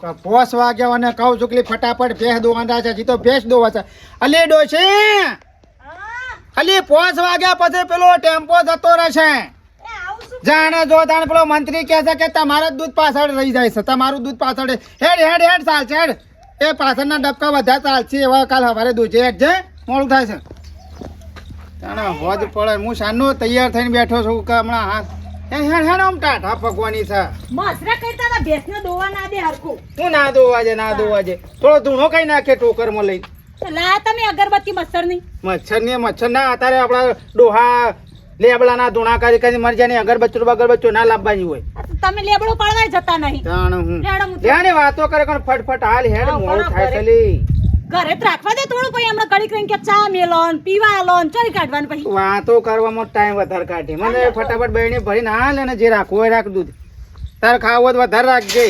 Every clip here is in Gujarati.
પોસ વાગ્યા અને કહું છું કે ફટાફટ ભેંસ દોવાના છે હજી તો ભેંસ દોવા છે અલી ડોશી! અલી પોસ વાગ્યા પછી પેલો ટેમ્પો જતો રહેશે. જાણે જો તાણે પેલો મંત્રી કહે છે કે તમારું દૂધ પાછળ રહી જાય છે, તમારું દૂધ પાછળ હેડ હેડ હેડ, ચાલશે, હેડ. એ પાછળના ડબકા વધારે ચાલશે. એવા કાલ સવારે દૂધ છે હેડ જે મોડું થાય છે. જાણે હોજ પડે. હું સાંજનો તૈયાર થઈને બેઠો છું કે હમણાં હા. હેડ હેડ હેડ આમ ટાઢા પકવાની છે. મસરા કરતા હતા ભેંસને દોવા ના દે હરખું? હું ના દોવા છે ના દોવા છે? થોડો ધૂણો કઈ નાખે ટોકરમાં લઈ. લાયા તમે અગરબત્તી મચ્છરની? મચ્છરની મચ્છર ના અત્યારે આપણા ડોહા લેબડાના ધૂણા કરી કરી મરી જાય ને અગરબત્તી અગરબત્તી ના લાવવાની હોય. તમે લેબડો જતા નહીં. જાણે વાતો કરે પણ ફટફટ હાલ હેડ મોડું થાય છે લી. ઘરે જ રાખવા દે થોડું પછી હમણાં કડી કરીને કે ચા મેલોન પીવા લોન ચોરી કાઢવાનું પછી. વાતો કરવામાં ટાઈમ વધારે કાઢે. મને ફટાફટ બહેણી ભરીને લે ને જે રાખવું હોય રાખ દૂધ તારે ખાવું હોય તો વધારે રાખજે.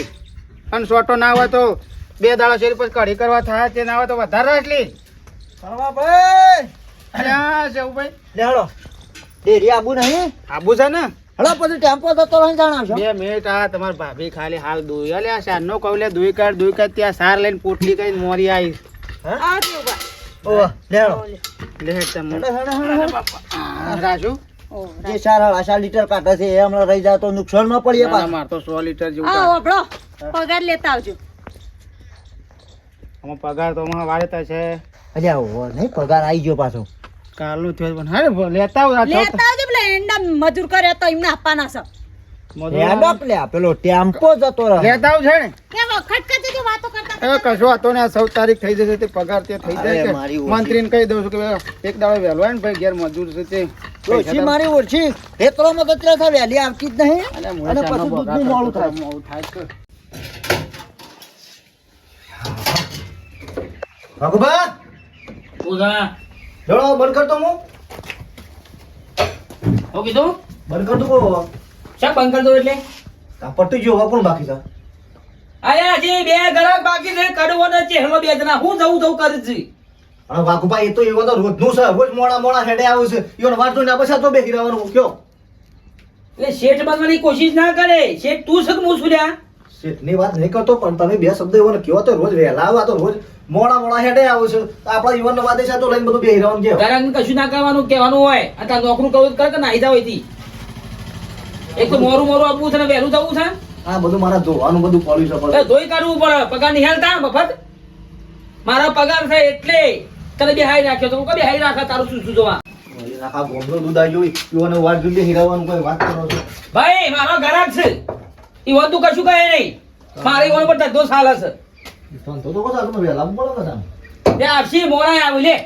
અને સોટો ના હોય તો બે દાડા શેર પછી કઢી કરવા થાય તે ના હોય તો વધારે રાખ લી. ભાઈ. અલ્યા ભાઈ. લેહડો ડેરી આબુ નહીં? આબુ છે ને? હળો પછી ટેમ્પો જતો રહીને જણાવશો બે મિનિટ આ તમાર ભાભી ખાલી હાલ દોઈ. અલ્યા સારનો કહું લે દોઈ કાઢ દોઈ કાઢ ત્યાં સાર લઈને પોટલી કઈ મોરી આવી રાજુ. જે આશા લીટર કાઢે છે એ હમણાં રહી જાય તો નુકસાનમાં પડીએ માર તો સો લીટર જેવું. પગાર લેતા આવજો. આમાં પગાર તો હમણાં વારે છે. અલ્યા ઓહો, નહીં પગાર આવી ગયો પાછો. કાલનું થયું પણ હારે લેતા આવું લેતા આવજો પેલા એંડા મજૂર કરે તો એમને આપવાના છે. પેલો ટેમ્પો જતો લેતા છે ને કે વખત કરતી હતી વાતો કરતા એ કશો હતો ને સૌ તારીખ થઈ જશે તે પગાર તે થઈ જાય ઓછી. મંત્રીને કહી દઉં છું કે એક દાડો વહેલો ને ભાઈ ઘેર મજૂર છે તે. ઓછી મારી ઓછી ખેતરોમાં તો થાય વહેલી આવતી જ નહીં. અને પછી દૂધનું મોડું થાય. મોડું થાય છે. ભગવાન જોડો બંધ કરતો હું. હું કીધું? બંધ કરતો શા બંધ કરી દો એટલે? પટ્ટી જો કોણ બાકી છે અરે હજી બે ગ્રાહક બાકી છે કડવો ને ચહેરો બે જણા. હું જવું જવું કરી છે અને વાઘુભાઈ એ તો એવો તો રોજનું છે. રોજ મોડા મોડા હેડે આવે છે. વાત જોઈને આ પછી તો બે રહેવાનું કયો? એટલે શેઠ બનવાની કોશિશ ના કરે. શેઠ તું શું હું છું લ્યા? શેઠની વાત નહીં કરતો પણ તમે બે શબ્દ એવો ને કયો તો રોજ વહેલા આવવા તો રોજ મોડા મોડા હેડે આવે છે. તો આપણા જીવનનો વાદે છે તો લઈને બધું બે રહેવાનું કેવો કશું ના કરવાનું કહેવાનું હોય. અત્યારે નોકરું કરવું કર કે નાહી જાવ અહીંથી. એક તો મોરું મોરું આપવું છે ને વહેલું જવું છે? આ બધું મારા ધોવાનું બધું પડ્યું છે ધોઈ કાઢવું પડે પગાર નિહાલતા મફત? મારા પગાર છે એટલે તને બેહાઈ રાખ્યો તો હું કઈ બેહાઈ રાખા તારું શું શું જોવા? આખા ગોમનું દૂધ આવી એઓને વાત જોઈએ બેસી કોઈ વાત કરો છો? ભાઈ મારો ગરાક છે. એ વધુ કશું કહે નહીં. મારે ઈવન પર ધંધો ચાલે છે. ધંધો તો কথা તમે વહેલા પડો કદા તે આપશી મોરાય આવી લે.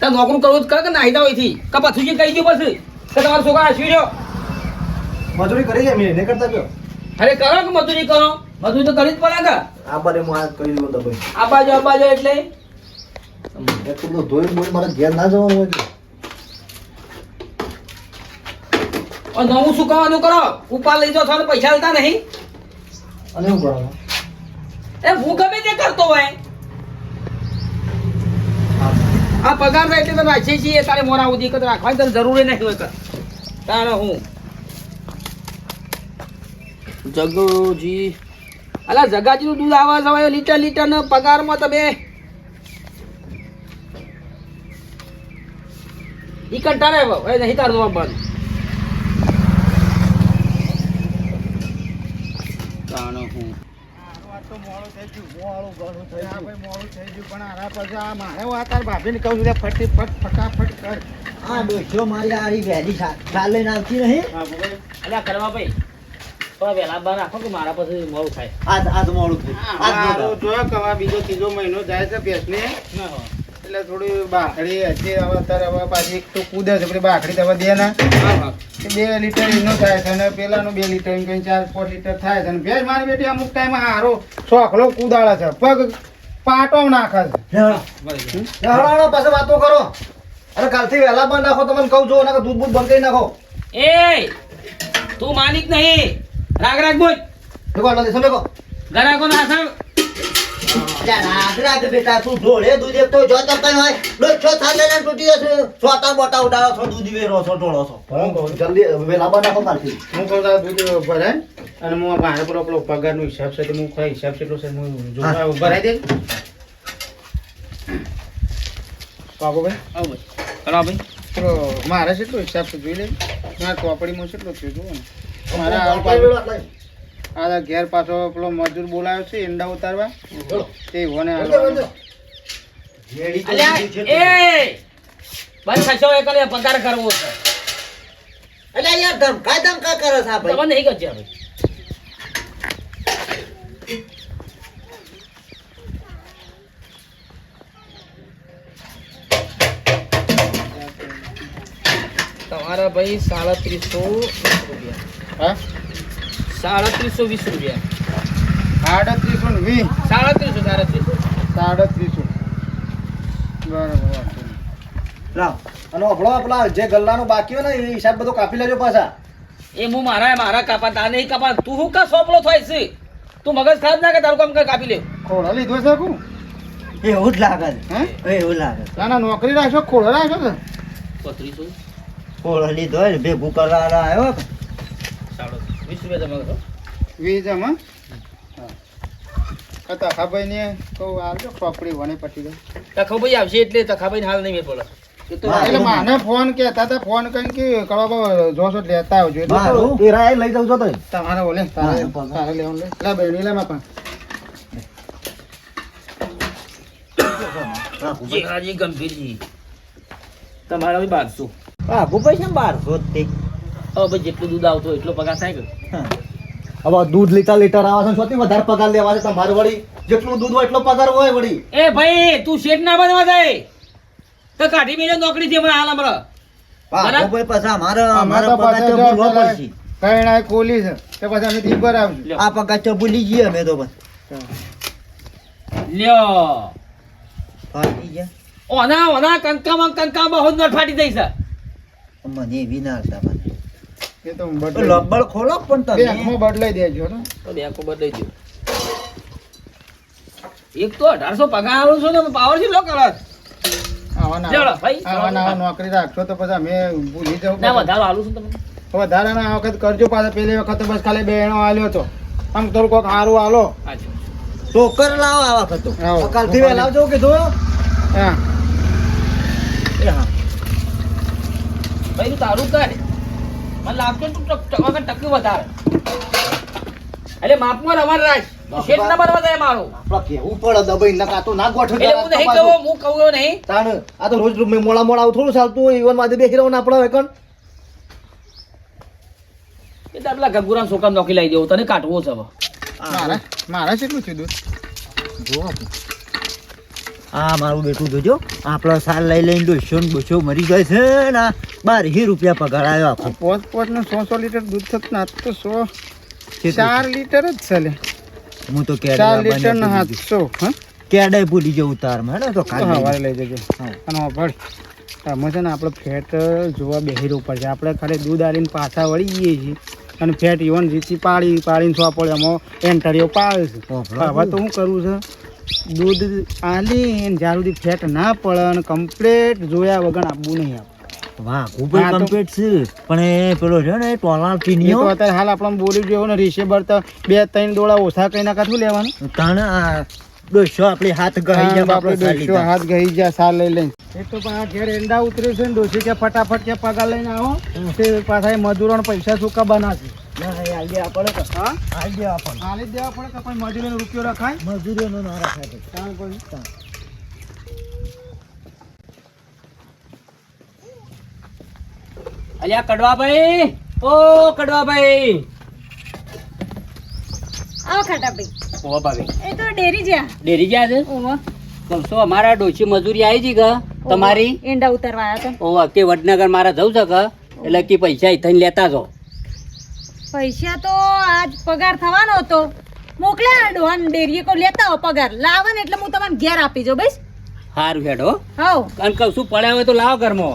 તાર નોકરું કરવું કર કે નાહી હોય અહીંથી? કે પછી કહી ગયું પછી? કે તમારો છોકરા હસવી રહ્યો મજૂરી કરી જાય મેં કરતા કયો અરે કરો કે મજૂરી કરો? મજૂરી તો કરી જ પડે કે આ બારે હું આ કરી દઉં તો ભાઈ આ બાજુ આ બાજુ એટલે? એટલું તો ધોઈ બોઈ મારે ઘેર ના જવાનું હોય નવું શું કરો? ઉપાડ લઈ જાઓ છો પૈસા લેતા નહીં. અને હું કરો એ હું ગમે તે કરતો હોય. આ પગાર એટલે તો રાખીએ છીએ. તારે મોરા ઉદી કદ રાખવાની તને જરૂરી નહીં હોય કર. તારે હું? જગોજી. અલા જગાજીનું દૂધ આવા જવાય લીટર લીટર ને પગારમાં તમે ઈ કંટાળે હવે નહીં કાઢવા બંધ તાણે હું. આ તો મોડું થઈ ગયું મોડું ઘણું થઈ ભાઈ મોડું થઈ ગયું પણ આના પછી આ મારે હું આ તાર ભાભીને કહું ફટી ફટ ફટાફટ કર આ ડોશીઓ મારી આરી વહેલી ચાલે આવતી નહીં કરવા ભાઈ. થોડા વહેલા બાર રાખો કે મારા પછી મોડું થાય? આજ આજ મોડું થયું. આજ જોયો. જો કવા બીજો ત્રીજો મહિનો જાય છે ભેંસને. એટલે થોડી બાખડી હજી હવે અત્યારે હવે પાછી એક તો કૂદે છે પેલી બાખડી તો હવે દે ના. હા હા. કે બે લીટર એનો થાય છે અને પેલાનું બે લીટર એમ કઈ ચાર પાંચ લીટર થાય છે. અને ભેંસ મારી બેટી અમુક ટાઈમ હારો સોખલો કુદાળે છે. પગ પાટો નાખે છે. હેડો, હેડો, વાતો કરો. અરે કાલથી વહેલા બંધ નાખો તમને કહું છો નકર દૂધ બૂધ બંધ કરી નાખો. એ તું માલિક નહીં. રાગ રાગ બોલ. દેખો એટલે સમજો કહો. ગ્રાહકો ના યાર, રાગ રાગ બેટા, તું ઢોળે દૂધ તો જો તો કઈ હોય, ડોસો થાલે ને તૂટી જશે. છોટા બોટા ઉડાડો છો, દૂધ વેરો છો, ઢોળો છો. જલ્દી વેલા બનાવો કાલથી હું કહું દૂધ ભરાય અને હું મારે પેલો પેલો પગારનો હિસાબ છે તો હું ખરા હિસાબ કેટલો છે હું જોવા ભરાઈ દે બાબુભાઈ? આવો ભાઈ કરો ભાઈ. મારે કેટલો હિસાબ છે જોઈ લે. મારા ચોપડીમાં કેટલો થયો જોવો ને. મારા આ ઘેર પાછો પેલો મજૂર બોલાવ્યો છે ઈંડા ઉતારવા. તે. એ! બસ ખસો એ કરે પગાર કરવો છે. અલ્યા યાર, ધમકા ધમકા કરે છે આ ભાઈ. તમને નહીં કરજે ભાઈ તમારા ભાઈ સાડત્રીસો રૂપિયા. હા? સાડત્રીસો વીસ રૂપિયા. સાડત્રીસો ને વીસ? સાડત્રીસો સાડત્રીસો. સાડત્રીસો. બરાબર. લાવ. અને આપણો પેલા જે ગલ્લાનો બાકી હોય ને એ હિસાબ બધો કાપી લેજો પાછા. એ હું મારા મારા કાપા તા નહીં કાપા તું શું કા સોપલો થાય છે? તું મગજ ખરાબ ના કે તારું કામ કઈ કાપી લે. ખોળો લીધો છે કું એવું જ લાગે હે. એવું લાગે. ના ના નોકરી રાખશો ખોળો રાખશો ને પત્રીસો કોળો લીધો ભેગું કરવા આવ્યો વીસ રૂપિયા જમા કરો વીજ આમાં હા? તખાભાઈ ને કહું આવજો પટી ગઈ તખાભાઈ આવશે એટલે તખાભાઈ હાલ નહીં એ એટલે માને ફોન કેતા હતા ફોન કરીને કે કળવા જોશો લેતા આવજો. એટલે? લઈ જાઉં છો તો તમારે ઓલે તારે. તારે લેવાનું લે. લે બેની લે માં પણ ગંભીરજી તમારા બારસો. હા ભૂપેશ છે ને બારસો જ તે. હવે ભાઈ જેટલું દૂધ આવતું એટલો પગાર થાય કે? હવે દૂધ લીટર લીટર આવે છે સૌથી વધારે પગાર લેવા છે તમારે વળી જેટલું દૂધ હોય એટલો પગાર હોય વળી. એ ભાઈ તું શેઠ ના બનવા જાય. તો કાઢી મેળે નોકરી છે હમણાં હાલ હમણાં. હા, બરાબર. અમારે અમારે પગાર તો ભૂલવો પેલા પડશે. કઈણાએ કોલી છે તે પછી અમે ધી પર આ પગાર તો ભૂલી જઈએ અમે તો બસ. લ્યો. ફાટી ગયા. ઓના ઓના કંકામાં કંકામાં હોદ નોટ ફાટી જાય મને વિના ના. એ તો તો ખોલો પણ તમે. બેંકમાં બદલાઈ દેજો ને તો બેંકો બદલાઈ દો. એક તો અઢારસો પગાર આવું છું ને પાવર છે લો કલર આવા ના લેવડો, ભાઈ. આવા ના આવા નોકરી રાખશો તો પછી અમે ભૂલી જાવ વધારો આલું છું તમને. વધારાના આ વખત કરજો પાછા. પેલી વખત તો બસ ખાલી બેનો આલ્યો હતો આમ થોડું કોક સારું આલો. ટોકર લાવો આ વખત તો. કાલથી લાવજો કે જો હા. હા. ભાઈ તારું કર મને લાગતો તું ટકા ટક- ટક્યું વધારે. એટલે માપમાં રમણ રાખ શેઠ ના બનવા જાય મારો. આપડે કેવું પડે દબાઈ નકા તો ના ગોઠવ એટલે હું નહીં કહું હું કહું નહીં. તાણ આ તો રોજ મે મોડા મોડા આવું થોડું ચાલતું હોય ઈવન માથે બેસી રહેવાનું આપણે હવે કણ એ તો પેલા ગભુરા છોકરા નોકી લઈ દેવું તને કાઢવો છે હવે. મારા મારા કેટલું છે દૂધ? જો આપણે. આ મારું બેટું જોજો આપણો સાલ લઈ લઈને દોઢસો ને બસો મરી જાય છે ને બાર બારહી રૂપિયા પગાર આવ્યો આખો. પોત પોત સો સો લીટર દૂધ થતું ના તો સો? ચાર લીટર જ છે લે. હું તો ચાર કેડે લીટર ના સાતસો હા? કેડે ભૂલી જવું તારમાં હેડો તો કાલે હવારે લઈ જજો. હા. અને ભળ. આમાં છે ને આપણે ફેટ જોવા બેહી ઉપર છે. આપણે ખાલી દૂધ આલીને પાછા વળી જઈએ છીએ. અને ફેટ ઇવન રીતિ પાડી પાડીને સો પડે એમાં એન્ટરીઓ પાડે છે. હવે તો શું કરું છે? દૂધ આલી ને જ્યાં સુધી ફેટ ના પડે અને કમ્પ્લેટ જોયા વગર આપવું નહીં આપણે વાહ ખૂબ કમ્પ્લીટ છે. પણ એ પેલો છે ને ટોલા એ તો અત્યારે હાલ આપણે બોલી જેવો ને રિસેબર તો બે ત્રણ દોડા ઓછા કઈ ના શું લેવાનું? તાણ આ દોઢસો આપણી હાથ ગઈ જાય બાપરે આપણે દોઢસો હાથ ગહી જાય સાર લઈ લઈને. એક તો આ ઘેર એંડા ઉતરે છે ને ડોસી કે ફટાફટ કે પગાર લઈને આવો. તે પાછા એ મજૂરોને પૈસા હા? હાલી દેવા પડે. કે કોઈ મજૂરીનો રૂપિયો રખાય? મજૂરીઓનો ના રાખાય તાણ પછી. અલ્યા કડવાભાઈ. ઓ કડવાભાઈ. આવો ખાટાભાઈ. ઓ ભાભી. એ તો ડેરી ગયા ડેરી ગયા છે? ઓહો. અમારા ડોશી મજૂરી આવી છે કે? તમારી? ઈંડા ઉતારવા આવ્યા હતા કે વડનગર મારા જવું છે કે? એટલે કે પૈસા થઈને લેતા જો. પૈસા તો આજ પગાર થવાનો હતો. મોકલ્યા ડોહન ડેરીએ કો લેતા હો પગાર. લાવે ને એટલે હું તમને ઘેર આપી જો બસ. હારું હેડો. હવ. કન કઉ શું પડ્યા હોય તો લાવો ઘરમો.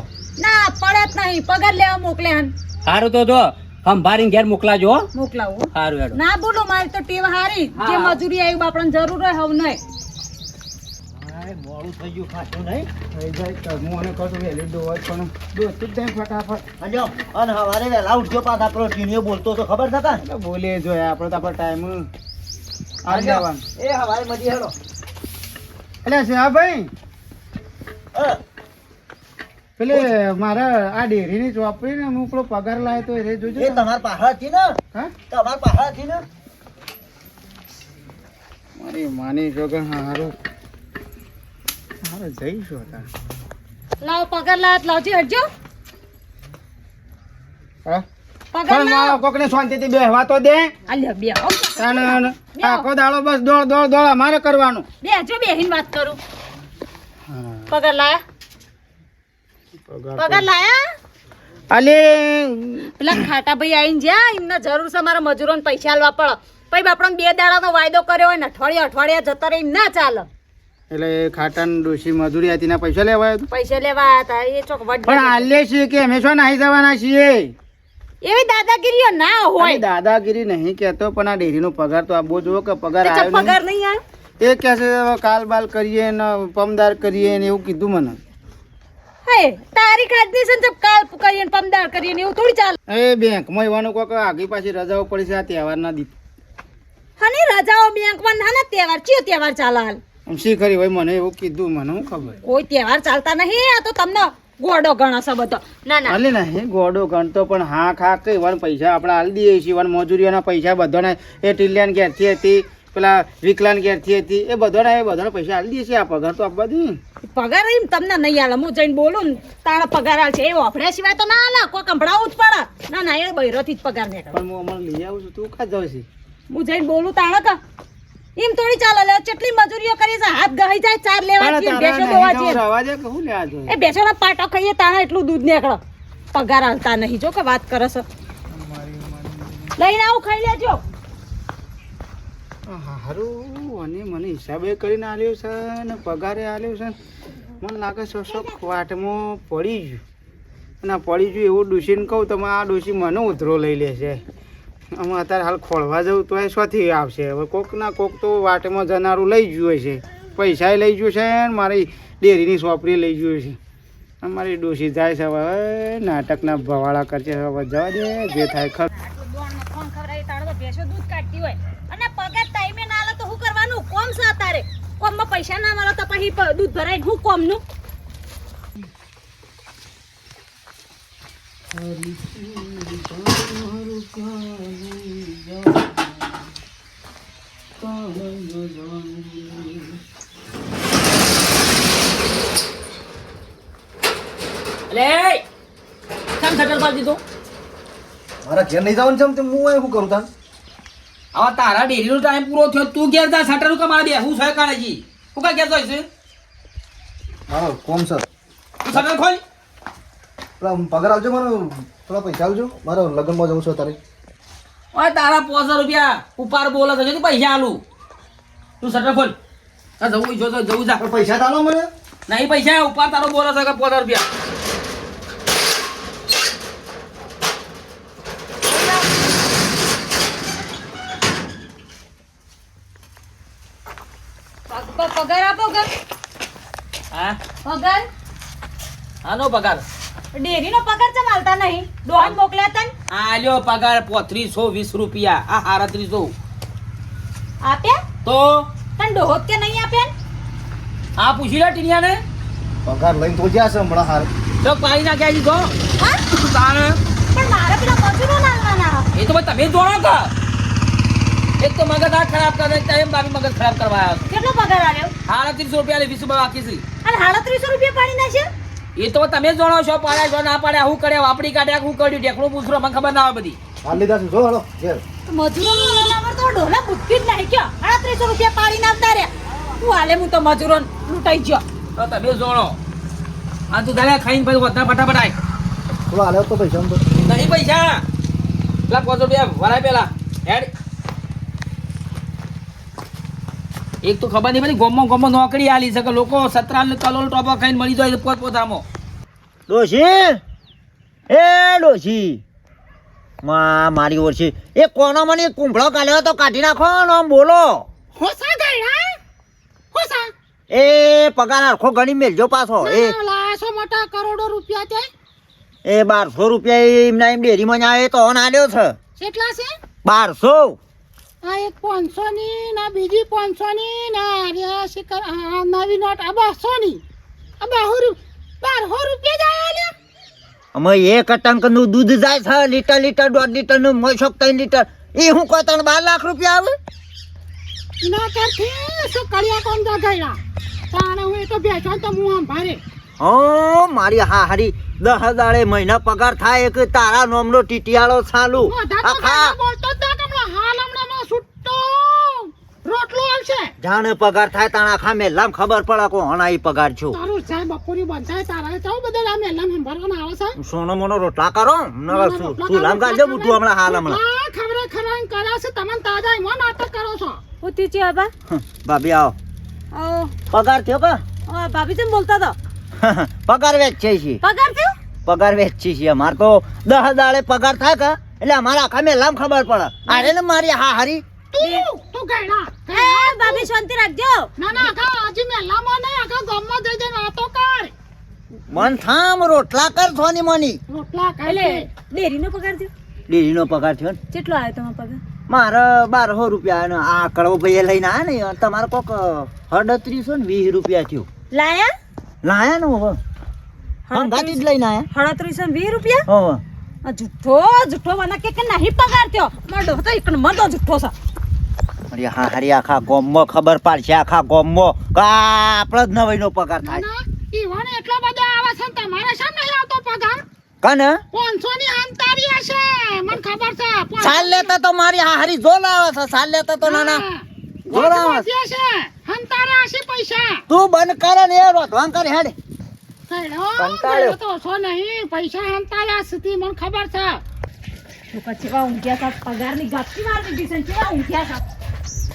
ના પડે જ નહીં. પગાર લેવા મોકલ્યા હન. સારું તો જો સંભાળીને ઘેર મોકલાજો. મોકલાવું. હો. સારું હેડો. ના બોલો મારી તો ટેવ હારી. જે મજૂરી આવી આપણને જરૂર હોય હવે નહીં. ભાઈ મોડું થઈ ગયું ખાતું નહીં. થઈ જાય તો હું અને કહું વહેલી ડોવા પણ દોસ્તું જ ફટાફટ. અને અને હવારે વહેલા ઉઠજો પાછા પેલો ટીણીઓ બોલતો તો ખબર કાં? જોઈએ આપણે તો ટાઈમ આવી જવાનું. એ હવારે મજી હેડો. એટલે શ્યા ભાઈ? પેલે મારે આ ડેરીની ચોપડી ને હું પેલો પગાર લાય તો એ જોજો એ તમારા પાહા હતી ને? હા? તમારા પાહા હતી ને? મારી માની કે હારું. હારું જઈશું હતા લાવ પગાર લાત લાવજી હટજો. હા? પગાર પણ લાવ. મારો કોકને શાંતિથી બેહવા તો દે. અલ્યા બે આખો દાડો બસ દોડ દોડ દોડ અમારે કરવાનું. બે જો બેહીન વાત કરું. પગાર લાયા? પગાર લાયા? અલી. પેલા ખાટા ભાઈ આવીને જ્યાં એમને જરૂર છે મારા મજૂરોને પૈસા આલવા પડે. પછી બાપડો બે દાડાનો વાયદો કર્યો હોય ને અઠવાડિયા અઠવાડિયા જતા રહી ના ચાલે. એટલે ખાટાન ડોશી મજૂરી હતી ના પૈસા લેવા આવ્યો પૈસા લેવા હતા એ ચોક પણ હાલે છીએ કે અમે શું નાહી જવાના છીએ? એવી દાદાગીરીઓ ના હોય. દાદાગીરી નહીં કહેતો પણ આ ડેરીનો પગાર તો આપવો જોવો કે પગાર આવ્યો પગાર નહીં. આવ્યો? એ કહે છે કાલ બાલ કરીએ ને પમદાર કરીએ ને એવું કીધું મને. હે તારીખ આજ દિવસે ને કાલ કરીએ ને પમદાર કરીએ ને એવું થોડી ચાલે. એ બેંકમાં એવાનું કોક આગી પાછી રજાઓ પડી છે આ તહેવારના દી હની રજાઓ બેંકમાં ના ના તહેવાર ચિયો તહેવાર ચાલે હાલ. આમ શી ખરી ભાઈ મને એવું કીધું મને શું ખબર? કોઈ તહેવાર ચાલતા નહીં આ તો તમને ગોડો ગણો છો બધો. ના ના. હાલે નહીં ગોડો ગણતો પણ હા ખા કઈ વાર પૈસા આપણે હાલ દઈએ છીએ વાર મજૂરીઓના પૈસા બધાને એ ટીલિયાન ઘેરથી હતી પેલા વિકલાન ઘેરથી હતી એ બધાને એ બધાને પૈસા હાલ દઈએ છીએ આ પગાર તો આપવા દઈએ. પગાર એમ તમને નહીં આલે હું જઈને બોલું ને તારા પગાર આલ છે એ વાપર્યા સિવાય તો ના આલે કોઈ કંભળાવું જ પડે. ના ના એ બૈરોથી જ પગાર નહીં પણ હું અમારે લઈ આવું છું તું ખા જવું છે હું જઈને બોલું તાણે કા એમ થોડી ચાલે લે કેટલી મજૂરીઓ કરી છે? હાથ ગહી જાય ચાર લેવા જઈએ બેસો દોવા જોઈએ એ બેસોના પાટો ખાઈએ તાણે એટલું દૂધ નીકળે. પગાર હાલતા નહીં જો કે વાત કરે છે. લઈને આવું ખાઈ લેજો. હારું અને મને હિસાબે કરીને આલ્યો છે ને પગારે આલ્યો છે. મને લાગે છે શોખ વાટમાં પડી ગયું. અને પડી ગયું એવું ડૂસીને કહું તમે આ ડૂસી મને ઉધરો લઈ લેશે. અમે અત્યારે હાલ ખોળવા જવું તો એ શોથી આવશે. હવે કોક ના કોક તો વાટમાં જનારું લઈ ગયું છે. પૈસા લઈ ગયું છે ને મારી ડેરીની સોપરી લઈ ગયું છે. મારી ડોસી જાય છે હવે નાટકના ભવાળા કરશે. હવે જવા દે જે થાય ખર કોણ ખવડાવે તાણે તો ભેંસો દૂધ કાઢતી હોય. અને પગાર ટાઈમે ના આલે તો શું કરવાનું? કોમ છે તારે કોમમાં પૈસા ના મળે તો પછી દૂધ ભરાય હું કોમનું? અલે મારા ઘેર નહીં જવાનું છે હું શું કરું તાન? આવા તારા ડેરીનો ટાઈમ પૂરો થયો તું ઘેર જા શટરનું કમાડે હું સહે કાઢે હું કા ઘેર જાય છે હા કોમ સર તું શટર ખોલ. પગાર આવજો મને. થોડા પૈસા આવજો મારે લગ્નમાં જવું છે તારે. ઓય તારા પોસો રૂપિયા ઉપાર બોલે છે તું પૈસા આલું. તું સટર ખોલ હા જવું જો તો જવું જા પૈસા તાલો મને. નહીં પૈસા ઉપાર તારો બોલે છે કે પોસો રૂપિયા. પગ- પગ- પગાર આપો કે? હા? પગાર? આનો પગાર. ડેરીનો પગાર ચમ આલતા નહીં. ડોહન મોકલ્યા તન? આ લ્યો પગાર પોત્રીસો વીસ રૂપિયા. આ આડત્રીસો આપ્યા? તો? તન ડોહોત કે નહીં આપ્યા આ પૂછી લે ટીનિયાને. પગાર લઈને તો જ્યાં છે હમણાં હાર. તો પાડી નાખ્યા જી તો. હા? તાણે પણ મારે પેલા મજૂરો લાવવાના એ તો તમે જોણો કે એક તો મગજ આ ખરાબ કરે તેમ બાકી મગજ ખરાબ કરવા આવ્યો કેટલો પગાર આવ્યો? આડત્રીસો રૂપિયા ને વીસ રૂપિયા બાકી છે. અને સાડત્રીસો રૂપિયા પાડી નાખ્યા? એ તો તમે જાણો છો પાડ્યા છો ના પાડ્યા હું કર્યા વાપરી કાઢ્યા હું કર્યું ઢેકણું પૂછરો મને ખબર ના આવે બધી. હાલ લીધા છે જો હાલો મજૂરો નંબર તો ઢોલા બુદ્ધિ જ નહીં કયો સાડત્રીસો રૂપિયા પાડી નાખતા રે હું હાલે હું તો મજૂરો લૂંટાઈ ગયો. તો તમે જોણો. આ તું દાદા ખાઈને પછી વધતા ફટાફટ આય. થોડા હાલે તો પૈસા નહીં પૈસા. પેલા પાંચસો રૂપિયા ભરાય પેલા. હેડ. એક તો ખબર નહીં પડી ગોમમાં ગોમમાં નોકરી આલી છે કે લોકો સતરાલ કલોલ ટોપો ખાઈને મળી જાય પોત પોતામાં ડોશી! એ ડોશી! મા મારી ઓળશી. એ કોનો મને એક કુંભળો કાઢ્યો તો કાઢી નાખો ને આમ બોલો. હોસા ગયડા હોસા એ પગાર આખો ગણી મેલજો પાછો. એ લાસો મોટા કરોડો રૂપિયા છે એ બારસો રૂપિયા એમના એમ ડેરીમાં આવે તો ઓન આલ્યો છે. કેટલા છે? બારસો. આ એક પાંચસો ની ના બીજી પાંચસો ની ના અરે શિખર આ નવી નોટ આ બસો ની આ બાહો બારસો રૂપિયા જાય લ્યા. અમે એક અટંકનું દૂધ જાય છે લીટર લીટર દોઢ લીટરનું મોસોક ત્રણ લીટર. એ હું કોઈ ત્રણ બાર લાખ રૂપિયા આવે? એના કરથી શું કડિયા કોમ તો ગયેલા? તાણે હું એ તો બેઠો તો હું આમ ભારે. હો મારી હા હારી દસ હજારે મહિના પગાર થાય એક તારા નોમનો ટીટિયાળો ચાલુ આખા ગાળા બોલતો જ ના હમણાં હાલ હમણાં માં છૂટો આવશે જાણે પગાર થાય તાણા આખા મેલામ ખબર પડે કો હણા ઈ પગાર છું. તારું ચા બપોરી બંધાય તારા તો બધા આ મેલા સંભાળવાના આવે છે? સોનો મોનો રોટલા કરો નકર શું? શું લામ ગાજે બુટું હમણા હાલ હમણાં. આ ખબરે કરા છે તમને તાજા એમાં નાટક કરો છો. ઉતી છે બા ભાભી આવો. આવો. પગાર થયો કા? ઓ ભાભી જેમ બોલતા તો પગાર વેચે છે. પગાર થયો? પગાર વેચી છે. અમાર તો દસ દાડે પગાર થાય કે? એટલે અમારા આખા મેલામ ખબર પડે. આરે ને મારી હા હારી તું! ગયડા એ ભાભી શાંતિ રાખજો. ના ના આખા હજી મેલામાં નહીં આખા ગામમાં જઈ જઈને વાતો કર. મન થામ રોટલા કર થોની મની. રોટલા એટલે લે. ડેરીનો પગાર થયો? ડેરીનો પગાર થયો ને? કેટલો આવ્યો તમારો પગાર? મારે બારસો રૂપિયા અને આ કડવો ભાઈ લઈને આ ને તમારે કોક અડત્રીસો ને વીસ રૂપિયા થયું. લાયા? લાયા ને હવે હંગાતી જ લઈને આયા. સાડત્રીસો ને વીસ રૂપિયા? હવે આ જુઠ્ઠો જુઠ્ઠો મને કે કે નહીં પગાર થયો? મારો તો જુઠ્ઠો છે. અરે હા હારી આખા ગોમમાં ખબર પાડશે આખા ગોમમાં કા આપણો જ નવાઈનો પગાર થાય ના ઈવોને એટલો બધો આવે છે ને તમારે શા નહીં આવતો પગાર કને પાંચસો ની અંતારી હશે મને ખબર છે સાલ લેતા તો મારી હા હારી જોર આવે છે સાલ લેતા તો નાના. જોર આવે છે. ગોઠવાતી હશે પૈસા તું બંધ કરે ને એ રોધવાન કર હેડ કંટાળ્યો. તો ઓછો નહીં પૈસા હંતાર્યા સુધી મને ખબર છે જેવા ઊંઘ્યા હતા પગારની ગાપથી વાર દીધી છે ઊંઘ્યા હતા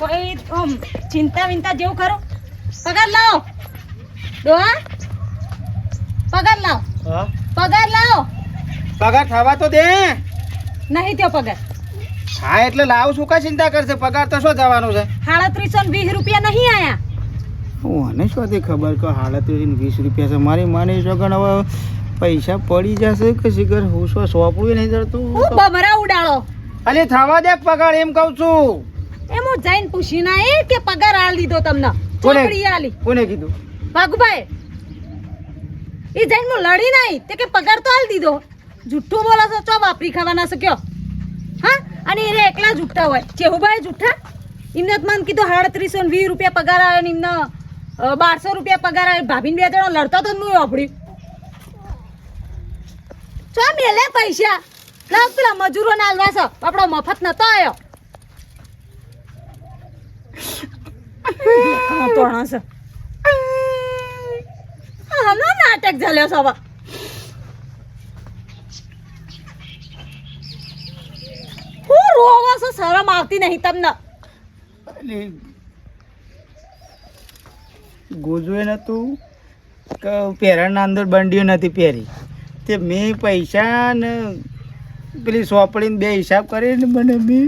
કોઈ આમ ચિંતા વિંતા જેવું કરો. પગાર લાવો. ડોહા પગાર લાવો. પગાર લાવો. પગાર થવા તો દે. નહીં થયો પગાર. હા એટલે લાવ શું કા ચિંતા કરશે? પગાર તો શું જવાનું છે? સાડત્રીસો ને વીસ રૂપિયા નહીં આયા. મને શું હતી ખબર કે ને વીસ રૂપિયા છે? મારી માની છોકરા હવે પૈસા પડી જશે કે શીખર? હું શું સોંપવું નહીં હું બમરા ઉડાડો. અલે થવા દે પગાર એમ કહું છું. એમ હું જઈને પૂછી ના એ કે પગાર આલ દીધો તમને? ચોપડી આલી. કોને કીધું? ભાગુભાઈ એ જઈને હું લડી નાઈ તે કે પગાર તો આલ દીધો. જુઠ્ઠું બોલો છો ચો વાપરી ખાવાના છો કયો? હા? અને એ એકલા જુઠ્ઠા હોય. ચેહુભાઈ જુઠ્ઠા? એમને તો મને કીધું સાડત્રીસો ને વીસ રૂપિયા પગાર આવ્યો ને એમને બારસો રૂપિયા પગાર આવ્યો ભાભીને બે જણા લડતા તો હું વાપર્યું ચો મેલે પૈસા? લાવ પેલા મજૂરો ના આલવા છો. આપણો મફત નતો આવ્યો તોણો છે હા, હમણાં નાટક રોવો છો શરમ આવતી નહીં તમને. ગોજુએ નતું કે પહેરણના અંદર બંડીઓ નથી પહેરી. તે મેં પૈસા ને પેલી સોપડીને બે હિસાબ કરીને મને મેં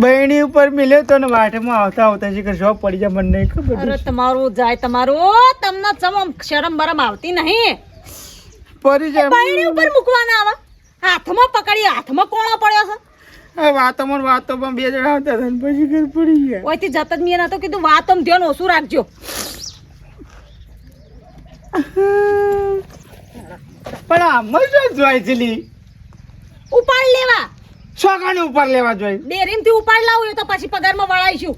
બહેણી ઉપર મિલ્યો તો ને વાટમાં આવતા આવતા કે શોપ પડી જાય મને નહીં ખબર અરે તમારું જાય તમારું તમને ચમ શરમ બરમ આવતી નહીં. પડી જાય બાયણી ઉપર મૂકવાના આવા. હાથમાં પકડી હાથમાં કોણો પડ્યો છે? આ વાતોમાં વાતોમાં બે જણા આવતા હતા પછી ઘર પડી ગયા. ઓયથી જત જ મેં નતો કીધું વાત આમ ધ્યાન ઓછું રાખજો. પણ આમાં શું જોઈ છે ઉપાડ લેવા. છોકરાને ઉપર લેવા જોઈએ. ડેરીમથી ઉપાડ લાવું એ તો પછી પગારમાં વળાઈશું.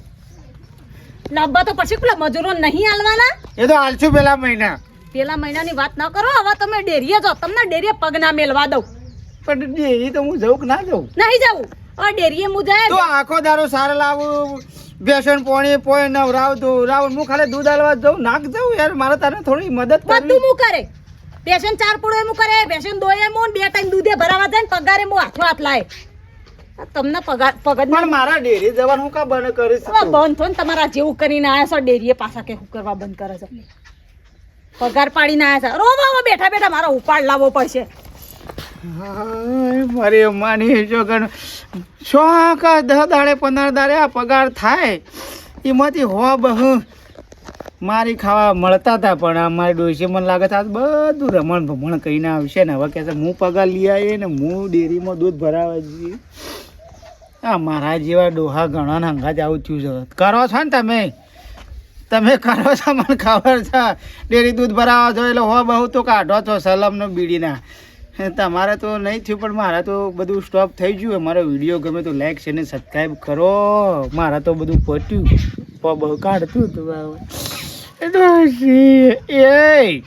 લાંબા તો પછી પેલા મજૂરો નહીં હાલવાના? એ તો હાલશું પેલા મહિના. પેલા મહિનાની વાત ન કરો હવે તમે ડેરીએ જાઓ. તમને ડેરીએ પગ ના મેલવા દઉં. પણ ડેરી તો હું જઉં કે ના જઉં? નહીં જવું. હવે ડેરીએ હું જાય. તો આખો દારો સારા લાવું બેસન પોણી પોઈ નવરાવ દઉં રાવ હું ખાલી દૂધ હાલવા જઉં નાક જઉં યાર? મારે તારે થોડી મદદ બધું હું કરે. બેસન ચાર પૂડો એમ કરે બેસન દોય એમ બે ટાઈમ દૂધે ભરાવા જાય ને પગારે હું હાથો હાથ લાય. તમને પગાર પગાર પણ મારા ડેરી જવાનું હું કા બંધ કરીશ હવે બંધ ને તમારા જેવું કરીને આયા છો ડેરીએ પાછા કે હું કરવા બંધ કરે છે? પગાર પાડીને આયા છે. રોવા બેઠા બેઠા મારો ઉપાડ લાવવો પડશે. મારી માની છોકરા કા દહ દાડે પંદર દાડે આ પગાર થાય? એમાંથી હો. બહુ મારી ખાવા મળતા હતા પણ આ મારી ડોસી મને લાગે છે આજ બધું રમણ ભમણ કહીને આવશે ને. હવે કહેશે હું પગાર લઈ આવીએ ને, હું ડેરીમાં દૂધ ભરાવા જઈએ. આ મારા જેવા ડોહા ઘણા હંગા જ આવું થયું છે. કરો છો ને તમે? તમે કરો છો, મને ખબર છે. ડેરી દૂધ ભરાવા છો એટલે હો બહુ તો કાઢો છો, સલમનો બીડીના. તમારે તો નહીં થયું, પણ મારા તો બધું સ્ટોપ થઈ ગયું મારો વીડિયો ગમે તો લાઈક છે ને સબસ્ક્રાઈબ કરો. મારા તો બધું પટ્યું. બહુ કાઢતું હતું એ!